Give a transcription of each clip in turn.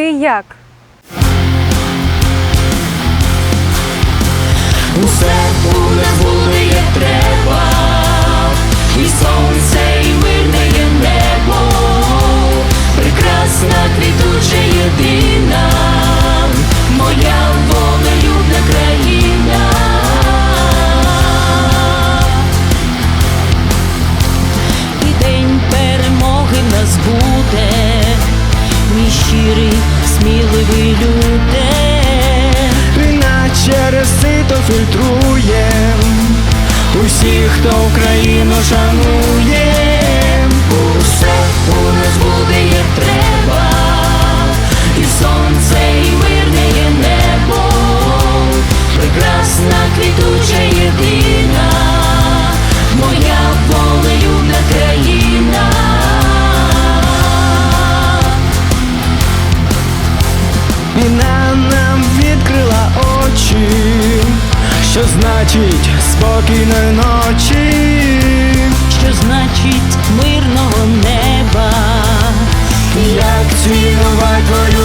ти як? Усе нас буде як треба, і сонце, і мирне є небо, прекрасна квітуча єдина, моя волелюбна країна. І день перемоги нас буде, фільтрує. Усіх, хто Україну шанує. Усе у нас буде як треба, і сонце, і мирне є прекрасна квітуча єдина, моя волелюбна країна. Війна нам відкрила очі, що значить спокійної ночі. Що значить мирного неба, Як цінувати волю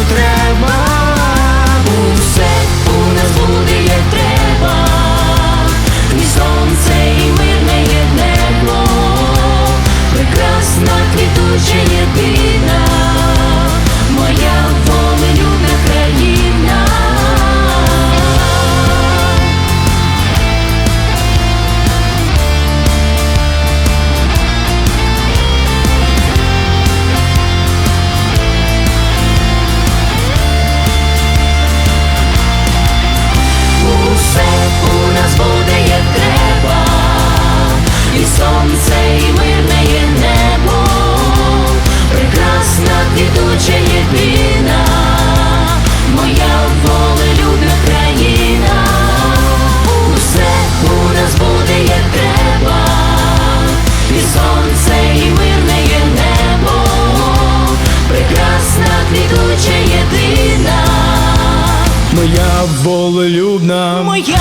Моя